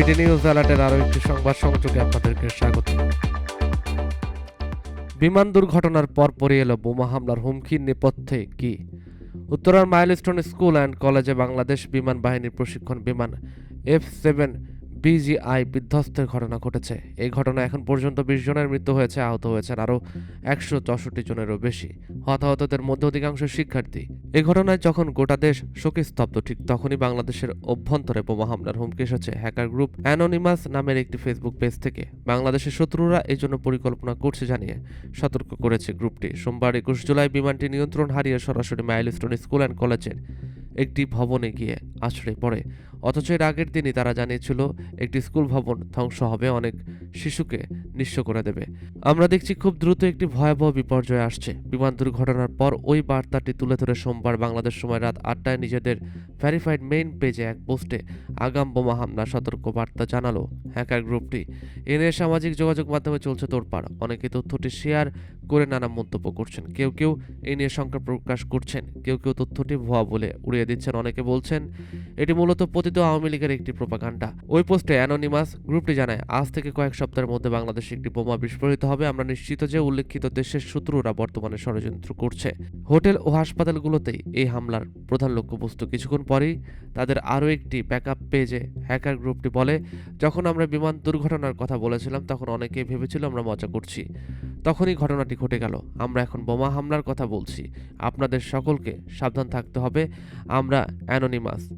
BD news অ্যালার্টের আরও একটি সংবাদ সংযোগে আপনাদেরকে স্বাগত। বিমান দুর্ঘটনার পর পরই এলো বোমা হামলার হুমকির নেপথ্যে কি? উত্তরার মাইলস্টোন স্কুল অ্যান্ড কলেজে বাংলাদেশ বিমান বাহিনীর প্রশিক্ষণ বিমান এফ সেভেন বিজিআই বিধ্বস্তের ঘটনা ঘটেছে। এই ঘটনায় এখন পর্যন্ত বিশ জনের মৃত্যু হয়েছে, আহত হয়েছেন আরও একশো চৌষট্টি জনেরও বেশি। হতাহতদের মধ্যে অধিকাংশ শিক্ষার্থী। এই ঘটনায় যখন গোটা দেশ শোকে স্তব্ধ ঠিক তখনই বাংলাদেশের অভ্যন্তরে বোমা হামলার হুমকি এসেছে হ্যাকার গ্রুপ অ্যানোনিমাস নামের একটি ফেসবুক পেজ থেকে। বাংলাদেশের শত্রুরা এই জন্য পরিকল্পনা করছে জানিয়ে সতর্ক করেছে গ্রুপটি। সোমবার একুশ জুলাই বিমানটি নিয়ন্ত্রণ হারিয়ে সরাসরি মাইলস্টোন স্কুল অ্যান্ড কলেজের একটি ভবনে গিয়ে আশ্রয় পড়ে। অথচ এর আগের দিনই তারা জানিয়েছিল, একটি স্কুল ভবন ধ্বংস হবে, অনেক শিশুকে নিঃস্ব করে দেবে। আমরা দেখছি খুব দ্রুত একটি ভয়াবহ বিপর্যয় আসছে। বিমান দুর্ঘটনার পর ওই বার্তাটি তুলে ধরে সোমবার বাংলাদেশ সময় রাত আটটায় নিজেদের ভ্যারিফাইড মেইন পেজে এক পোস্টে আগাম বোমা হামলা সতর্ক বার্তা জানালো হ্যাকার গ্রুপটি। এ নিয়ে সামাজিক যোগাযোগ মাধ্যমে চলছে তোড়পাড়। অনেকে তথ্যটি শেয়ার করে নানা মন্তব্য করছেন। কেউ কেউ এ নিয়ে শঙ্কা প্রকাশ করছেন। কেউ কেউ তথ্যটি ভুয়া বলে উড়িয়ে দিচ্ছেন। অনেকে বলছেন, এটি মূলত পতিত আওয়ামী লীগের একটি প্রোপাগান্ডা। ওই পোস্টে অ্যানোনিমাস গ্রুপটি জানায়, আজ থেকে কয়েক সপ্তাহের মধ্যে বাংলাদেশে একটি বোমা বিস্ফোরিত হবে। আমরা নিশ্চিত যে উল্লেখিত দেশের শত্রুরা বর্তমানে ষড়যন্ত্র করছে। হোটেল ও হাসপাতালগুলোতেই এই হামলার প্রধান লক্ষ্যবস্তু কিছুক্ষণ পরেই তাদের আরও একটি ব্যাকআপ পেজে হ্যাকার গ্রুপটি বলে, যখন আমরা বিমান দুর্ঘটনার কথা বলেছিলাম, তখন অনেকেই ভেবেছিল আমরা মজা করছি। তখনই ঘটনাটি ঘটে গেল। আমরা এখন বোমা হামলার কথা বলছি। আপনাদের সকলকে সাবধান থাকতে হবে। আমরা অ্যানোনিমাস।